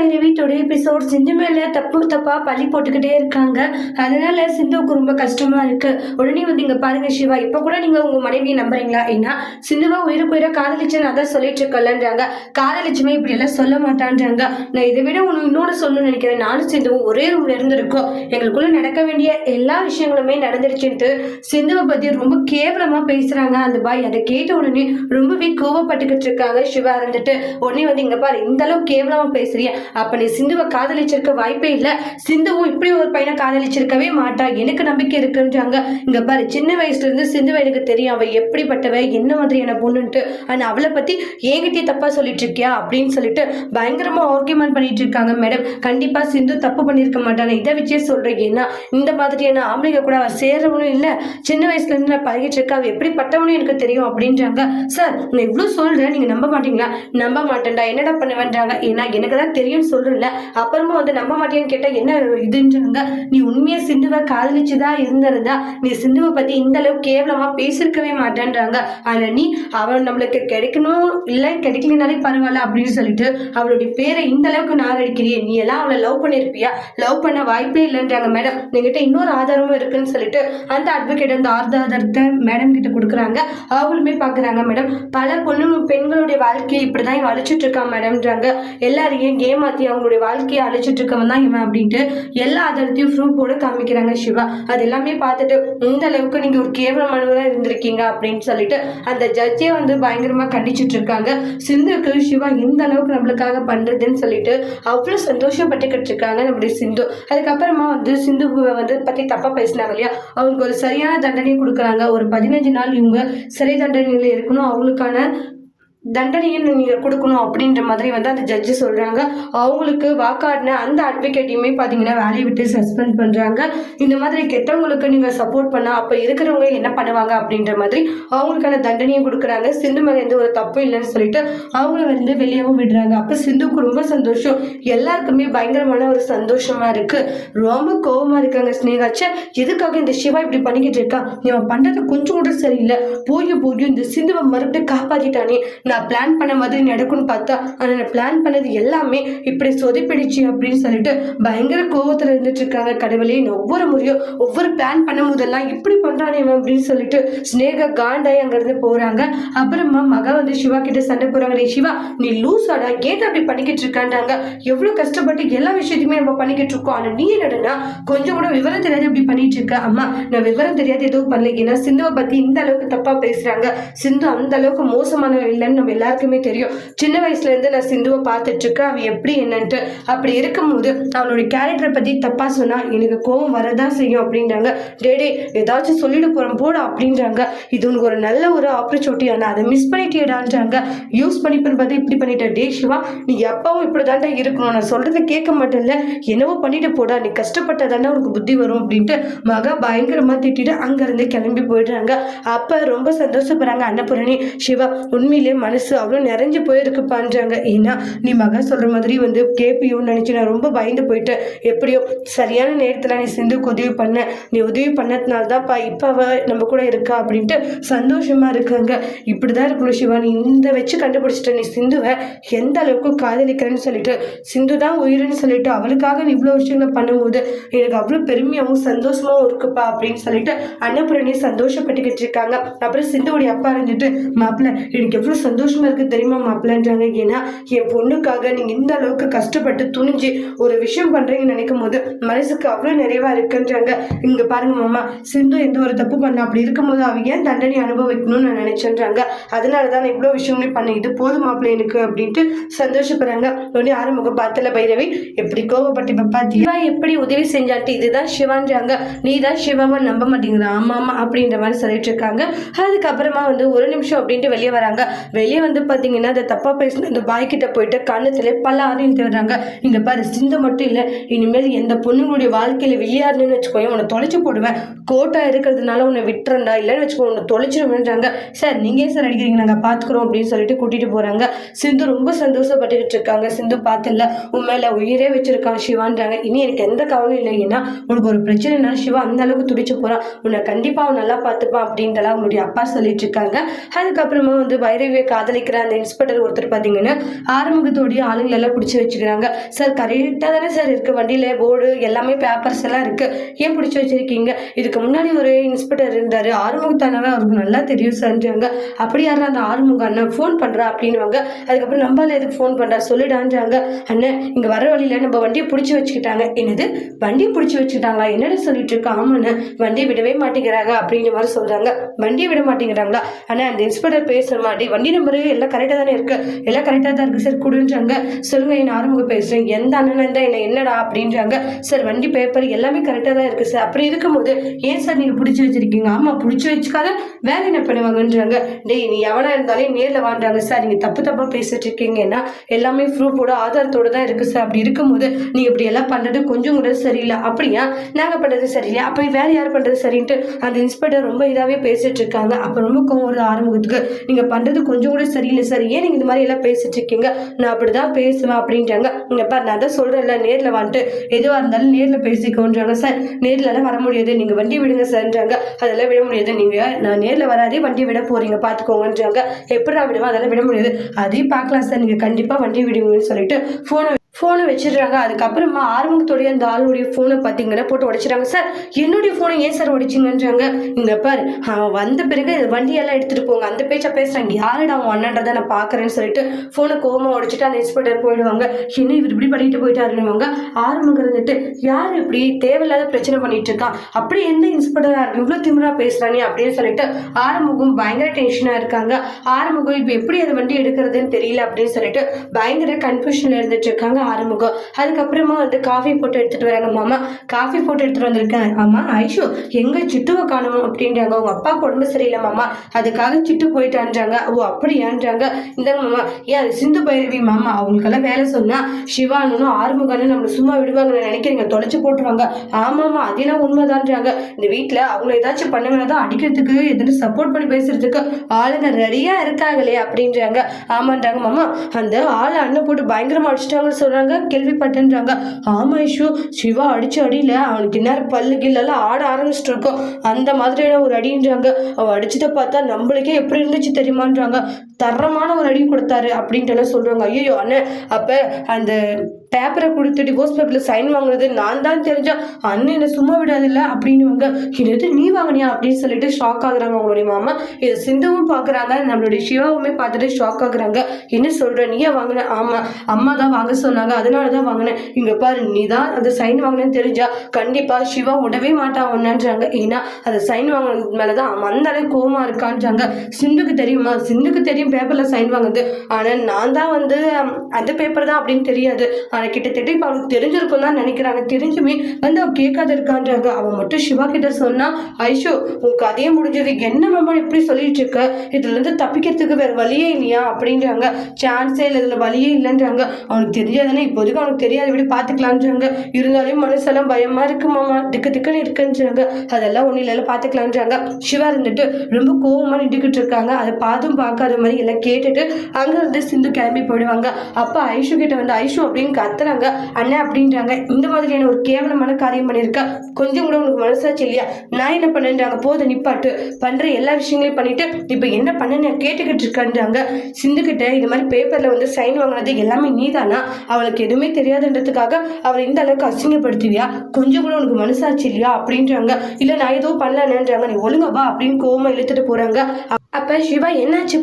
Bhairavi today episode சிந்து மேல தப்பு தப்பா பழி போட்டுக்கிட்டே இருக்காங்க. அதனால சிந்துவுக்கு ரொம்ப கஷ்டமா இருக்கு. உடனே வந்து இங்க பாருங்க சிவா இப்ப கூட நீங்க உங்க மனைவியை நம்புறீங்களா? ஏன்னா சிந்துவா உயிருக்கு உயிரை காதலிச்சு நான் தான் சொல்லிட்டு இருக்கலன்றாங்க. காதலிச்சுமே இப்படி எல்லாம் சொல்ல மாட்டான்றாங்க. நான் இதை விட உனக்கு இன்னொன்று சொல்லணும்னு நினைக்கிறேன். நானும் சிந்துவும் ஒரே ரூம்ல இருந்திருக்கோம். எங்களுக்குள்ள நடக்க வேண்டிய எல்லா விஷயங்களுமே நடந்துருச்சுன்ட்டு சிந்துவை பத்தி ரொம்ப கேவலமா பேசுறாங்க அந்த பாய். அதை கேட்ட உடனே ரொம்பவே கோவப்பட்டுக்கிட்டு இருக்காங்க சிவா இருந்துட்டு. உடனே வந்து இங்க பாரு இந்த அளவு கேவலமா பேசுறிய. அப்ப நீ சிந்துவை காதலிச்சிருக்க வாய்ப்பே இல்லை. சிந்துவும் இப்படி ஒரு பையனை காதலிச்சிருக்கவே மாட்டா. எனக்கு நம்பிக்கை இருக்குன்றாங்க. இங்க பாரு சின்ன வயசுல இருந்து சிந்துவை எனக்கு தெரியும். அவ எப்படிப்பட்டவ என்ன மாதிரியான பொண்ணுன்ட்டு. ஆனா அவளை பத்தி ஏங்கிட்டே தப்பா சொல்லிட்டு இருக்கியா அப்படின்னு சொல்லிட்டு பயங்கரமா ஆர்கியூமெண்ட் பண்ணிட்டு இருக்காங்க மேடம் கண்டிப்பா சிந்து தப்பு பண்ணியிருக்க மாட்டானே இதை வச்சே சொல்றேன். ஏன்னா இந்த மாதிரியான ஆம்பளைங்க கூட அவள் சேரவனும் இல்ல. சின்ன வயசுல இருந்து நான் பழகிட்டு இருக்கா. அவ எப்படிப்பட்டவனும் எனக்கு தெரியும் அப்படின்றாங்க. சார் நான் இவ்வளவு சொல்றேன். நீங்க நம்ப மாட்டீங்களா? நம்ப மாட்டேன்டா. என்னடா பண்ணுவேன்றாங்க? ஏன்னா எனக்கு தான் தெரியும். அப்படின்னு சொல்றேன்ல. அப்புறமா வந்து நம்ப மாட்டேன்னு கேட்டா என்ன இதுன்றாங்க நீ உண்மையா சிந்துவை காதலிச்சுதான் இருந்திருந்தா? நீ சிந்துவை பத்தி இந்த அளவுக்கு கேவலமா பேசியிருக்கவே மாட்டேன்றாங்க. ஆனா நீ அவன் நம்மளுக்கு கிடைக்கணும் இல்ல கிடைக்கலனாலே பரவாயில்ல அப்படின்னு சொல்லிட்டு அவளுடைய பேரை இந்த அளவுக்கு நாகடிக்கிறியே நீ எல்லாம் அவளை லவ் பண்ணிருப்பியா? லவ் பண்ண வாய்ப்பே இல்லைன்றாங்க மேடம் நீங்கிட்ட இன்னொரு ஆதாரமும் இருக்குன்னு சொல்லிட்டு அந்த அட்வொகேட் அந்த ஆதாரத்தை மேடம் கிட்ட கொடுக்குறாங்க. அவங்களுமே பாக்குறாங்க மேடம் பல பொண்ணு பெண்களுடைய வாழ்க்கையை இப்படிதான் இவன் இருக்கான் மேடம்ன்றாங்க எல்லாரையும் கேம் ஏமாத்தி அவங்களுடைய வாழ்க்கையை அழிச்சிட்டு இருக்கவன் தான் இவன் அப்படின்ட்டு எல்லா ஆதாரத்தையும் போட காமிக்கிறாங்க சிவா. அது எல்லாமே பார்த்துட்டு இந்த அளவுக்கு நீங்கள் ஒரு கேவலமானவராக இருந்திருக்கீங்க அப்படின்னு சொல்லிட்டு அந்த ஜட்ஜே வந்து பயங்கரமாக கண்டிச்சுட்டு இருக்காங்க. சிந்துக்கு சிவா இந்த அளவுக்கு நம்மளுக்காக பண்ணுறதுன்னு சொல்லிட்டு அவ்வளோ சந்தோஷப்பட்டுக்கிட்டு இருக்காங்க நம்மளுடைய சிந்து. அதுக்கப்புறமா வந்து சிந்துவை வந்து பற்றி தப்பாக பேசினாங்க இல்லையா? அவங்களுக்கு ஒரு சரியான தண்டனை கொடுக்குறாங்க. ஒரு பதினஞ்சு நாள் இவங்க சிறை தண்டனையில் இருக்கணும். அவங்களுக்கான தண்டனையை நீங்கள் கொடுக்கணும் அப்படின்ற மாதிரி வந்து அந்த ஜட்ஜு சொல்கிறாங்க அவங்களுக்கு வாக்காடின அந்த அட்வொகேட்டையுமே பார்த்தீங்கன்னா வேலையை விட்டு சஸ்பெண்ட் பண்ணுறாங்க இந்த மாதிரி கெட்டவங்களுக்கு நீங்கள் சப்போர்ட் பண்ணால் அப்போ இருக்கிறவங்க என்ன பண்ணுவாங்க அப்படின்ற மாதிரி அவங்களுக்கான தண்டனையும் கொடுக்குறாங்க. சிந்து மேலே எந்த ஒரு தப்பும் இல்லைன்னு சொல்லிட்டு அவங்கள வந்து வெளியாகவும் விடுறாங்க. அப்போ சிந்துக்கு ரொம்ப சந்தோஷம். எல்லாருக்குமே பயங்கரமான ஒரு சந்தோஷமா இருக்கு. ரொம்ப கோவமா இருக்காங்க ஸ்னேகாச்ச எதுக்காக இந்த சிவா இப்படி பண்ணிக்கிட்டு இருக்கான் இவன் பண்றது கொஞ்சம் கூட சரியில்லை. போய் போய் இந்த சிந்துவை மறுபடியும் காப்பாற்றிட்டானே நான் பிளான் பண்ண மாதிரி நடக்கும்னு பார்த்தா ஆனால் நான் பிளான் பண்ணது எல்லாமே இப்படி சொதிப்பிடிச்சு அப்படின்னு சொல்லிட்டு பயங்கர கோவத்தில் இருந்துட்டு இருக்காங்க கடவுளே. ஒவ்வொரு முறையும் ஒவ்வொரு பிளான் பண்ணும் போதெல்லாம் இப்படி பண்ணுறானே அப்படின்னு சொல்லிட்டு ஸ்னேகா காண்டாய் அங்கேருந்து போகிறாங்க அப்புறமா மகா வந்து சிவா கிட்ட சண்டை போகிறாங்க நீ சிவா நீ லூசாடா? ஏன் அப்படி பண்ணிக்கிட்டு இருக்கான்றாங்க? எவ்வளோ கஷ்டப்பட்டு எல்லா விஷயத்தையுமே நம்ம பண்ணிக்கிட்டு இருக்கோம். ஆனால் நீ என்னடனா கொஞ்சம் கூட விவரம் தெரியாது இப்படி பண்ணிட்டு இருக்க. அம்மா நான் விவரம் தெரியாது எதுவும் பண்ணல. ஏன்னா சிந்துவை பற்றி இந்த அளவுக்கு தப்பாக பேசுகிறாங்க சிந்து அந்த அளவுக்கு மோசமானவ இல்லைன்னு நம்ம எல்லாருக்குமே தெரியும். சின்ன வயசுலேருந்து நான் சிந்துவை பார்த்துட்ருக்கேன் இருக்கேன். எப்படி என்னன்ட்டு. அப்படி இருக்கும்போது அவளுடைய கேரக்டரை பத்தி தப்பா சொன்னா எனக்கு கோவம் வரதான் செய்யும் அப்படின்றாங்க. டே டே ஏதாச்சும் சொல்லிட போறோம் போட அப்படின்றாங்க. இது உனக்கு ஒரு நல்ல ஒரு ஆப்பர்ச்சுனிட்டி ஆனால் அதை மிஸ் பண்ணிட்டேடான்றாங்க யூஸ் பண்ணிப்பேன் பார்த்து இப்படி பண்ணிட்ட. டே சிவா நீ எப்பவும் இப்படிதான்டா இருக்கணும். நான் சொல்றதை கேட்க மாட்டேன்ல. என்னவோ பண்ணிட்டு போடா. நீ கஷ்டப்பட்டதானே உனக்கு புத்தி வரும் அப்படின்ட்டு மகா பயங்கரமா திட்டிட்டு அங்கேருந்து கிளம்பி போயிடுறாங்க. அப்ப ரொம்ப சந்தோஷப்படுறாங்க அன்னபூரணி. சிவா உண்மையிலே மனசு அவ்வளோ நிறைஞ்சு போயிருக்குப்பான்றாங்க ஏன்னா நீ மகன் சொல்கிற மாதிரி வந்து கேப்பியோன்னு நினச்சி நான் ரொம்ப பயந்து போயிட்டு எப்படியோ சரியான நேரத்தில் நீ சிந்துக்கு உதவி பண்ண நீ உதவி பண்ணதுனால தான்ப்பா இப்போ அவ நம்ம கூட இருக்கா அப்படின்ட்டு சந்தோஷமா இருக்காங்க. இப்படி தான் இருக்கணும் சிவா நீ இந்த வச்சு கண்டுபிடிச்சிட்ட நீ சிந்துவை எந்த அளவுக்கு காதலிக்கிறேன்னு சொல்லிட்டு சிந்து தான் உயிர்னு சொல்லிட்டு அவளுக்காக நீ இவ்வளோ விஷயங்களை பண்ணும்போது எனக்கு அவ்வளோ பெருமையாகவும் சந்தோஷமாகவும் இருக்குப்பா அப்படின்னு சொல்லிட்டு அன்னபுரணி சந்தோஷப்பட்டுக்கிட்டு இருக்காங்க. அப்புறம் சிந்துவோடைய அப்பா இருந்துட்டு மாப்பிள்ள எனக்கு எவ்வளோ சந்தோஷம் இருக்கு தெரியுமா மாப்பிள்ளன்றாங்க. ஏன்னா என் பொண்ணுக்காக நீங்க இந்த அளவுக்கு கஷ்டப்பட்டு துணிஞ்சு ஒரு விஷயம் பண்றீங்கன்னு நினைக்கும் போது மனசுக்கு அவ்வளோ நிறைவா இருக்குன்றாங்க. இங்க பாருங்க மாமா சிந்து எந்த ஒரு தப்பு பண்ண அப்படி இருக்கும்போது அவ ஏன் தண்டனை அனுபவிக்கணும்னு நான் நினைச்சேன்றாங்க. அதனால தான் நான் இவ்வளோ விஷயங்களையும் பண்ணேன். இது போதும் மாப்பிள்ளை எனக்கு அப்படின்ட்டு சந்தோஷப்படுறாங்க. உடனே ஆறுமுகம் பார்த்தல பைரவி எப்படி கோவப்பட்டு பாப்பா தீவா எப்படி உதவி செஞ்சாட்டு இதுதான் சிவான்றாங்க. நீ தான் சிவாவை நம்ப மாட்டேங்கிற. ஆமா ஆமா அப்படின்ற மாதிரி சொல்லிட்டு இருக்காங்க. அதுக்கப்புறமா வந்து ஒரு நிமிஷம் அப்படின்ட்டு வெளியே வராங்க. வெளியே வந்து பார்த்தீங்கன்னா அந்த தப்பாக பேசின அந்த பாய் கிட்ட போயிட்டு கண்ணத்தில் பல ஆணையும் தேடுறாங்க. இங்கே பாரு சிந்து மட்டும் இல்லை இனிமேல் எந்த பொண்ணுங்களுடைய வாழ்க்கையில் விளையாடணும்னு வச்சுக்கோங்க உன்னை தொலைச்சி போடுவேன். கோட்டா இருக்கிறதுனால உன்னை விட்டுறண்டா இல்லைன்னு வச்சுக்கோ உன்னை தொலைச்சிருவேன்றாங்க சார் நீங்கள் சார் அடிக்கிறீங்க? நாங்கள் பார்த்துக்குறோம் அப்படின்னு சொல்லிட்டு கூட்டிகிட்டு போகிறாங்க சிந்து ரொம்ப சந்தோஷப்பட்டுக்கிட்டு இருக்காங்க. சிந்து பார்த்துல உன் மேலே உயிரே வச்சுருக்கான் சிவான்றாங்க. இனி எனக்கு எந்த கவலையும் இல்லை. ஏன்னா உனக்கு ஒரு பிரச்சனைனா சிவா அந்த அளவுக்கு துடிச்சு போகிறான் உன்னை கண்டிப்பாக அவன் நல்லா பார்த்துப்பான் அப்படின்றலாம் அவங்களுடைய அப்பா சொல்லிட்டு இருக்காங்க. அதுக்கப்புறமா வந்து பைரவியை காதலிக்கிற அந்த இன்ஸ்பெக்டர் ஒருத்தர் பார்த்தீங்கன்னா ஆறுமுகத்தோடைய ஆளுங்களை எல்லாம் பிடிச்சி வச்சுக்கிறாங்க. சார் கரெக்டாக தானே சார் இருக்குது வண்டியில் போர்டு எல்லாமே பேப்பர்ஸ் எல்லாம் இருக்குது ஏன் பிடிச்சி வச்சுருக்கீங்க? இதுக்கு முன்னாடி ஒரு இன்ஸ்பெக்டர் இருந்தார். ஆறுமுகத்தானவே அவருக்கு நல்லா தெரியும் சார்ன்றாங்க அப்படி யாரும் அந்த ஆறுமுக அண்ணன் ஃபோன் பண்ணுறா அப்படின்னுவாங்க. அதுக்கப்புறம் நம்மளால் எதுக்கு ஃபோன் பண்ணுறா சொல்லிடான்றாங்க. அண்ணன் இங்கே வர வழியில் நம்ம வண்டியை பிடிச்சி வச்சுக்கிட்டாங்க. என்னது? வண்டியை பிடிச்சி வச்சுக்கிட்டாங்களா? என்னடா சொல்லிட்டு இருக்கா? ஆமாண்ணே வண்டியை விடவே மாட்டேங்கிறாங்க அப்படின்ற மாதிரி சொல்கிறாங்க வண்டியை விட மாட்டேங்கிறாங்களா? அண்ணா அந்த இன்ஸ்பெக்டர் பேசுகிற மாதிரி வண்டி நம்ம எல்லாம் கரெக்டாக தானே இருக்கு. எல்லாம் கரெக்டாக தான் இருக்குது சார் கொடுன்றாங்க. சொல்லுங்க என்ன ஆரம்பம் பேசுகிறேன் எந்த அண்ணன் இருந்தால் என்ன என்னடா அப்படின்றாங்க. சார் வண்டி பேப்பர் எல்லாமே கரெக்டாக தான் இருக்குது சார் அப்படி இருக்கும்போது ஏன் சார் நீங்கள் பிடிச்சி வச்சிருக்கீங்க? ஆமாம் பிடிச்சி வச்சுக்காத வேலை என்ன பண்ணுவாங்கன்றாங்க? டேய் நீ எவனா இருந்தாலே நேரில் வாண்டாங்க சார் நீங்கள் தப்பு தப்பாக பேசிட்டு இருக்கீங்கன்னா எல்லாமே ப்ரூஃபோட ஆதாரத்தோட தான் இருக்குது சார் அப்படி இருக்கும்போது நீங்கள் இப்படி எல்லாம் பண்ணுறது கொஞ்சம் கூட சரியில்லை. அப்படியா? நாங்கள் பண்ணுறது சரியில்லை. அப்போ வேற யார் பண்ணுறது சரின்ட்டு அந்த இன்ஸ்பெக்டர் ரொம்ப இதாகவே பேசிட்டு இருக்காங்க. அப்போ ரொம்ப கோவம் வருது ஆரம்பத்துக்கு நீங்கள் பண்ணுறது கொஞ்சம் கூட சரியில்லை. சார் ஏன் நீங்கள் இந்த மாதிரி எல்லாம் பேசிட்டு இருக்கீங்க? நான் அப்படி தான் பேசுவேன் அப்படின்றாங்க. இங்கே பாரு நான் தான் சொல்கிறேன்ல நேரில் வந்துட்டு எதுவாக இருந்தாலும் நேரில் பேசிக்கோன்றாங்க சார். நேர்லலாம் வர முடியாது. நீங்கள் வண்டி விடுங்க சார்ன்றாங்க. அதெல்லாம் விட முடியாது. நீங்கள் நான் நேரில் வராதே வண்டி விட போகிறீங்க பார்த்துக்கோங்கன்றாங்க எப்படி நான் விடுவேன் அதெல்லாம் விட முடியாது. அதையும் பார்க்கலாம் சார். நீங்கள் கண்டிப்பாக வண்டி விடுவீங்கன்னு சொல்லிட்டு ஃபோனை ஃபோனை வச்சிடுறாங்க. அதுக்கப்புறமா ஆரம்பத்துடைய அந்த ஆளுடைய ஃபோனை பார்த்தீங்கன்னா போட்டு உடைச்சிடுறாங்க. சார் என்னுடைய ஃபோனை ஏன் சார் உடைச்சிங்கன்றாங்க? இங்கே பாரு அவன் வந்த பிறகு வண்டியெல்லாம் எடுத்துகிட்டு போங்க. அந்த பேச்சை பேசுகிறாங்க யாருடா அவன் அண்ணன்றதை நான் பார்க்குறேன்னு சொல்லிட்டு ஃபோனை கோமா உடைச்சிட்டு அந்த இன்ஸ்பெக்டர் போயிடுவாங்க. என்ன இவர் இப்படி பண்ணிட்டு போயிட்டாருன்னுவாங்க ஆரம்பங்க இருந்துட்டு யார் இப்படி தேவையில்லாத பிரச்சனை பண்ணிட்டு இருக்கான் அப்படி எந்த இன்ஸ்பெக்டராக இருக்கு இவ்வளோ திமிரா பேசுகிறானே அப்படின்னு சொல்லிட்டு ஆரம்பம் பயங்கர டென்ஷனாக இருக்காங்க. ஆரம்பம் இப்போ எப்படி அந்த வண்டி எடுக்கிறதுன்னு தெரியல அப்படின்னு சொல்லிட்டு பயங்கர கன்ஃபியூஷனில் இருந்துட்டு இருக்காங்க. ஆரம்பிக்கும் அதுக்கப்புறமா வந்து காஃபி போட்டு எடுத்துட்டு வராங்க மாமா. காஃபி போட்டு எடுத்துட்டு வந்திருக்கேன். ஆமா ஐஷு எங்க சிட்டுவை காணும் அப்படின்றாங்க. உங்க அப்பா உடம்பு சரியில்லை மாமா. அதுக்காக சிட்டு போயிட்டான்றாங்க. ஓ அப்படியான்றாங்க. இந்த மாமா. ஏன் அது சிந்து பைரவி மாமா. அவங்களுக்கெல்லாம் வேலை சொன்னா சிவானு ஆறுமுகன்னு நம்மளை சும்மா விடுவாங்கன்னு நினைக்கிறீங்க. தொலைச்சு போட்டுருவாங்க. ஆமாமா அதெல்லாம் உண்மைதான்றாங்க. இந்த வீட்டில் அவங்கள ஏதாச்சும் பண்ணுங்கன்னா தான் அடிக்கிறதுக்கு எதுன்னு சப்போர்ட் பண்ணி பேசுறதுக்கு ஆளுங்க ரெடியா இருக்காங்களே அப்படின்றாங்க. ஆமான்றாங்க மாமா. அந்த ஆள் அண்ணன் போட்டு பயங்கரமா அடிச்சிட்டாங்கன்னு சொல்கிறாங்க கேள்விப்பட்டேன்றாங்க. ஆமா ஐஷு சிவா அடிச்சு அடியில அவனுக்கு நேரம் பல்லு கில்லெல்லாம் ஆட ஆரம்பிச்சிட்ருக்கோம் அந்த மாதிரியான ஒரு அடின்றாங்க. அவள் அடிச்சதை பார்த்தா நம்மளுக்கே எப்படி இருந்துச்சு தெரியுமான்றாங்க. தரமான ஒரு அடி கொடுத்தாரு அப்படின்ட்டு எல்லாம் சொல்றாங்க. ஐயோ அண்ணன் அப்ப அந்த பேப்பரை கொடுத்து டிவோர்ஸ் பேப்பரில் சைன் வாங்குறது நான் தான் தெரிஞ்சா அண்ணன் என்னை சும்மா விடாதில்ல அப்படின்னுவாங்க. என்னது நீ வாங்கினியா? அப்படின்னு சொல்லிட்டு ஷாக் ஆகுறாங்க அவங்களுடைய மாமா. இதை சிந்துவும் பார்க்குறாங்க. நம்மளுடைய சிவாவுமே பார்த்துட்டு ஷாக் ஆகுறாங்க. என்ன சொல்ற? நீயே வாங்கின? ஆமாம் அம்மா தான் வாங்க சொன்னாங்க. அதனால தான் வாங்கினேன். இங்கே பாரு நீ தான் அந்த சைன் வாங்கினேன்னு தெரிஞ்சா கண்டிப்பாக சிவா விடவே மாட்டான் ஒன்னான்றாங்க ஏன்னா அந்த சைன் வாங்கினது மேலே தான் அந்த அளவுக்கு கோவமாக இருக்கான்றாங்க. சிந்துக்கு தெரியுமா? சிந்துக்கு தெரியும். பேப்பரில் சைன் வாங்குது. ஆனால் நான் தான் வந்து அந்த பேப்பர் தான் அப்படின்னு தெரியாது. ஆனால் கிட்டத்தட்ட இப்போ அவளுக்கு தெரிஞ்சிருக்கும் தான் நினைக்கிறாங்க தெரிஞ்சுமே வந்து அவள் கேட்காத இருக்கான்றாங்க அவன் மட்டும் சிவா கிட்ட சொன்னா ஐஷோ உன் கதையே முடிஞ்சது. என்ன மேம் இப்படி சொல்லிட்டு இருக்க? இதுலேருந்து தப்பிக்கிறதுக்கு வேற வழியே இல்லையா? அப்படின்றாங்க. சான்ஸே இல்லை இதில் வழியே இல்லைன்றாங்க. அவனுக்கு தெரியாதுன்னு இப்போதைக்கு அவனுக்கு தெரியாது எப்படி பார்த்துக்கலான்றாங்க. இருந்தாலும் மனசெல்லாம் பயமாக இருக்குமாமா திக்கு திக்குன்னு இருக்குன்றாங்க. அதெல்லாம் ஒன்றும் இல்லை பார்த்துக்கலான்றாங்க. சிவா இருந்துட்டு ரொம்ப கோபமாக நின்றுக்கிட்டு இருக்காங்க. அதை பார்த்தும் பார்க்காத மாதிரி எல்லாம் கேட்டுட்டு அங்க இருந்து சிந்து கிளம்பி போயிடுவாங்க. அப்போ ஐஷு கிட்ட வந்து ஐஷு அப்படின்னு கத்துறாங்க. அண்ணன் அப்படின்றாங்க. இந்த மாதிரியான ஒரு கேவலமான காரியம் பண்ணியிருக்கா? கொஞ்சம் கூட உனக்கு மனசாச்சு இல்லையா? நான் என்ன பண்ணேன்றாங்க? போது நிப்பாட்டு. பண்ற எல்லா விஷயங்களையும் பண்ணிட்டு இப்போ என்ன பண்ண கேட்டுக்கிட்டு இருக்கேன்றாங்க. சிந்து கிட்ட இது மாதிரி பேப்பர்ல வந்து சைன் வாங்கினது எல்லாமே நீதானா? அவளுக்கு எதுவுமே தெரியாதுன்றதுக்காக அவளை இந்த அளவுக்கு அசிங்கப்படுத்துவியா? கொஞ்சம் கூட உனக்கு மனசாச்சு இல்லையா? அப்படின்றாங்க. இல்ல நான் ஏதோ பண்ணலன்றாங்க நீ ஒழுங்கவா அப்படின்னு கோவமாக இழுத்துட்டு போறாங்க. அப்போ சிவா என்னாச்சு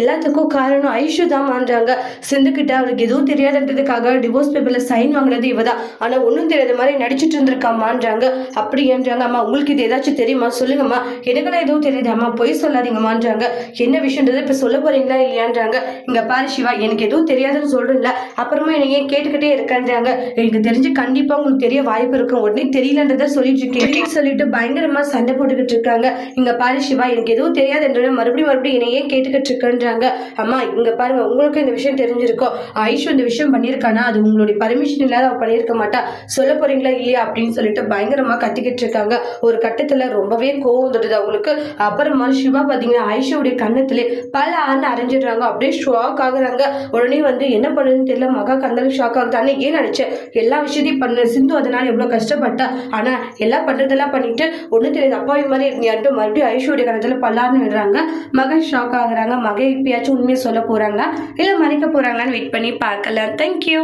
எல்லாத்துக்கும் காரணம் ஐஷு தான்ன்றாங்க சிந்துக்கிட்ட அவளுக்கு எதுவும் தெரியாதுன்றதுக்காக டிவோர்ஸ் பேப்பரில் சைன் வாங்கினது இவ தான். ஆனால் ஒன்றும் தெரியாத மாதிரி நடிச்சிட்டு இருந்திருக்காமான்றாங்க அப்படின்றாங்க அம்மா உங்களுக்கு இது ஏதாச்சும் தெரியுமா? சொல்லுங்கம்மா. எனக்குலாம் எதுவும் தெரியுதாம்மா பொய் சொல்லாதீங்கம்மான்றாங்க என்ன விஷயன்றதை இப்போ சொல்ல போறீங்களா இல்லையான்றாங்க. இங்கே பாரு சிவா எனக்கு எதுவும் தெரியாதுன்னு சொல்கிறேன்ல அப்புறமா என்னை ஏன் கேட்டுக்கிட்டே இருக்கான்றாங்க. எனக்கு தெரிஞ்சு கண்டிப்பாக உங்களுக்கு தெரிய வாய்ப்பு இருக்கும். உடனே தெரியலன்றதை சொல்லிட்டு இருக்கேன். சொல்லிட்டு பயங்கரமா சண்டை போட்டுக்கிட்டு இருக்காங்க. இங்கே பாரு சிவா எனக்கு எதுவும் தெரியாதுன்ற மறுபடியும் மறுபடியும் என்னை ஏன் கேட்டுக்கிட்டு இருக்கேன்றாங்க. அம்மா இங்க பாருங்க உங்களுக்கு இந்த விஷயம் தெரிஞ்சிருக்கோம். ஐஷு இந்த விஷயம் பண்ணியிருக்கானா? அது உங்களுடைய பர்மிஷன் இல்லாத அவ பண்ணியிருக்க மாட்டா. சொல்ல போறீங்களா இல்லையா அப்படின்னு சொல்லிட்டு பயங்கரமா கத்திக்கிட்டு இருக்காங்க. ஒரு கட்டத்துல ரொம்பவே கோவம் வந்துடுது அவங்களுக்கு. அப்புறமா சிவா பாத்தீங்கன்னா ஐஷாவுடைய கண்ணத்திலே பல ஆண்டு அரைஞ்சிடுறாங்க. அப்படியே ஷாக் ஆகுறாங்க. உடனே வந்து என்ன பண்ணுன்னு தெரியல. மகா கந்தலும் ஷாக் ஆகுது ஏன் நினைச்ச? எல்லா விஷயத்தையும் பண்ண. சிந்து அதனால எவ்வளவு கஷ்டப்பட்டா? ஆனா எல்லாம் பண்றதெல்லாம் பண்ணிட்டு ஒன்றும் தெரியாது. அப்பாவி மாதிரி இருந்தியான்ட்டு மறுபடியும் ஐஷுடைய கணத்துல பல்லாருன்னு விடுறாங்க. சொல்றாங்க மகன் ஷாக் ஆகுறாங்க. மகன் எப்பயாச்சும் உண்மையை சொல்ல போறாங்களா? இல்ல மறைக்க போறாங்களான்னு வெயிட் பண்ணி பார்க்கலாம். தேங்க்யூ